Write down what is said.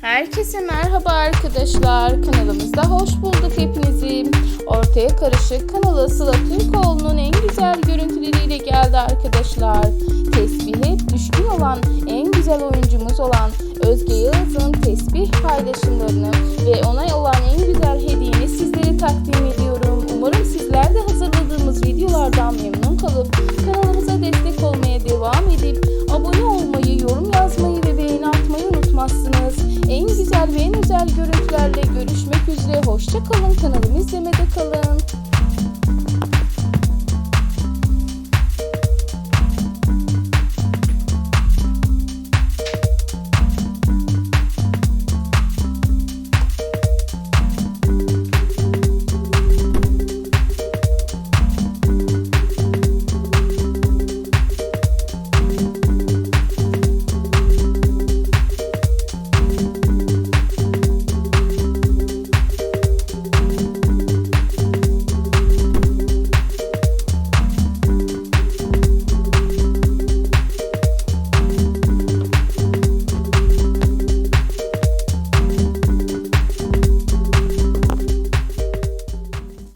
Herkese merhaba arkadaşlar. Kanalımızda hoş bulduk hepinizi. Ortaya Karışık kanalı Sıla Türkoğlu'nun en güzel görüntüleriyle geldi arkadaşlar. Tesbihe düşkün olan en güzel oyuncumuz olan Özge Yağız'ın tesbih paylaşımlarını ve ona olan en güzel hediyeni sizlere takdim ediyorum. Umarım sizler de hazırladığımız videolardan memnun kalıp kanalımıza destek olmaya devam edip abone olmayı, yorum yazmayı ve beğeni atmayı unutmazsınız. Güzel görüntülerle görüşmek üzere. Hoşça kalın. Kanalımı izlemede kalın.